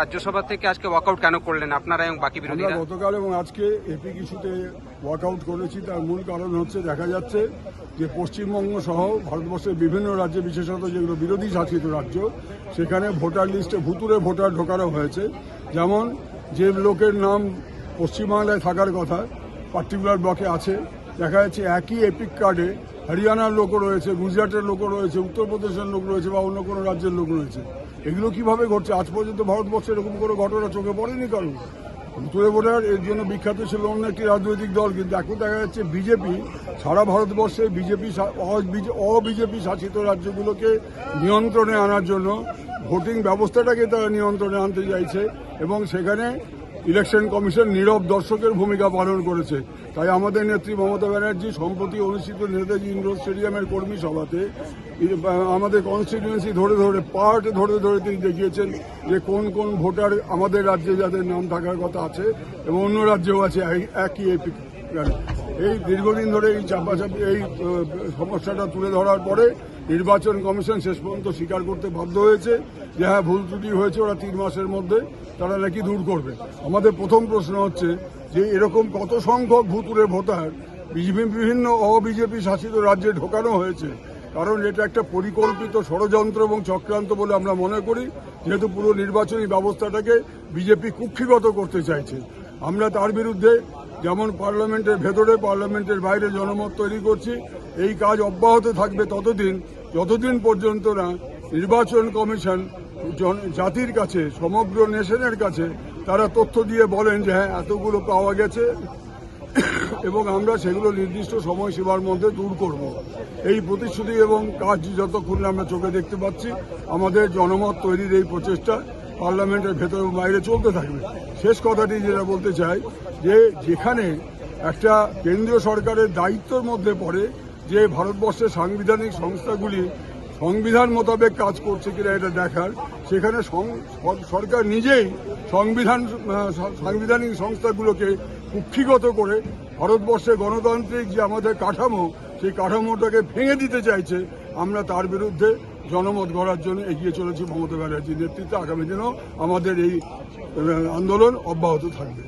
রাজ্যসভা থেকে আজকে ওয়াকআউট কেন করলেন? আপনারা এবং বাকি বিরোধীরা? গতকাল এবং আজকে এপি ইস্যুতে ওয়ার্কআউট করেছি তার মূল কারণ হচ্ছে দেখা যাচ্ছে যে পশ্চিমবঙ্গ সহ ভারতবর্ষের বিভিন্ন রাজ্যে বিশেষত যেগুলো বিরোধী শাসিত রাজ্য সেখানে ভোটার লিস্টে ভুতুরে ভোটার ঢোকানো হয়েছে। যেমন যে লোকের নাম পশ্চিমবাংলায় থাকার কথা পার্টিকুলার ব্লকে আছে। দেখা যাচ্ছে একই এপিক কার্ডে হরিয়ানার লোকও রয়েছে গুজরাটের লোকও রয়েছে উত্তরপ্রদেশের লোক রয়েছে বা অন্য কোনো রাজ্যের লোক রয়েছে। এগুলো কীভাবে ঘটছে? আজ পর্যন্ত ভারতবর্ষে এরকম কোনো ঘটনা চোখে পড়েনি কারণ উত্তরে ভোটার এর জন্য বিখ্যাত ছিল অন্য একটি রাজনৈতিক দল, কিন্তু এখন দেখা যাচ্ছে বিজেপি সারা ভারতবর্ষে বিজেপি অবিজেপি শাসিত রাজ্যগুলোকে নিয়ন্ত্রণে আনার জন্য ভোটিং ব্যবস্থাটাকে তারা নিয়ন্ত্রণে আনতে চাইছে এবং সেখানে ইলেকশন কমিশন নীরব দর্শকের ভূমিকা পালন করেছে। তাই আমাদের নেত্রী মমতা ব্যানার্জি সম্প্রতি অনুষ্ঠিত নেতাজি ইন্ডোর স্টেডিয়ামের কর্মী সভাতে আমাদের কনস্টিটুয়েন্সি ধরে ধরে পার্ট ধরে ধরে তিনি দেখিয়েছেন যে কোন কোন ভোটার আমাদের রাজ্যে যাদের নাম থাকার কথা আছে এবং অন্য রাজ্যেও আছে একই এপি এই দীর্ঘদিন ধরে এই চাপাচাপি, এই সমস্যাটা তুলে ধরার পরে নির্বাচন কমিশন শেষ পর্যন্ত স্বীকার করতে বাধ্য হয়েছে যে হ্যাঁ ভুল ত্রুটি হয়েছে, ওরা তিন মাসের মধ্যে তারা নাকি দূর করবে। আমাদের প্রথম প্রশ্ন হচ্ছে যে এরকম কত সংখ্যক ভুতুরে ভোটার বিজেপি, বিভিন্ন অবিজেপি শাসিত রাজ্যে ঢোকানো হয়েছে? কারণ এটা একটা পরিকল্পিত ষড়যন্ত্র এবং চক্রান্ত বলে আমরা মনে করি, যেহেতু পুরো নির্বাচনী ব্যবস্থাটাকে বিজেপি কুক্ষিগত করতে চাইছে। আমরা তার বিরুদ্ধে যেমন পার্লামেন্টের ভেতরে, পার্লামেন্টের বাইরে জনমত তৈরি করছি, এই কাজ অব্যাহত থাকবে ততদিন, যতদিন পর্যন্ত না নির্বাচন কমিশন জাতির কাছে, সমগ্র নেশনের কাছে, তারা তথ্য দিয়ে বলেন যে হ্যাঁ এতগুলো পাওয়া গেছে, এবং আমরা সেগুলো নির্দিষ্ট সময়সীমার মধ্যে দূর করব। এই প্রতিশ্রুতি এবং কাজ যতক্ষণ আমরা চোখে দেখতে পাচ্ছি, আমাদের জনমত তৈরির এই প্রচেষ্টা পার্লামেন্টের ভেতরে বাইরে চলতে থাকবে। শেষ কথাটি যেটা বলতে চাই, যে যেখানে একটা কেন্দ্রীয় সরকারের দায়িত্বের মধ্যে পড়ে যে ভারতবর্ষের সাংবিধানিক সংস্থাগুলি সংবিধান মোতাবেক কাজ করছে কিনা এটা দেখার, সেখানে সরকার নিজেই সংবিধান সাংবিধানিক সংস্থাগুলোকে কুক্ষিগত করে ভারতবর্ষের গণতান্ত্রিক যে আমাদের কাঠামো, সেই কাঠামোটাকে ভেঙে দিতে চাইছে, আমরা তার বিরুদ্ধে জনমত গড়ার জন্য এগিয়ে চলেছে মমতা ব্যানার্জির নেতৃত্বে। আগামী দিনেও আমাদের এই আন্দোলন অব্যাহত থাকবে।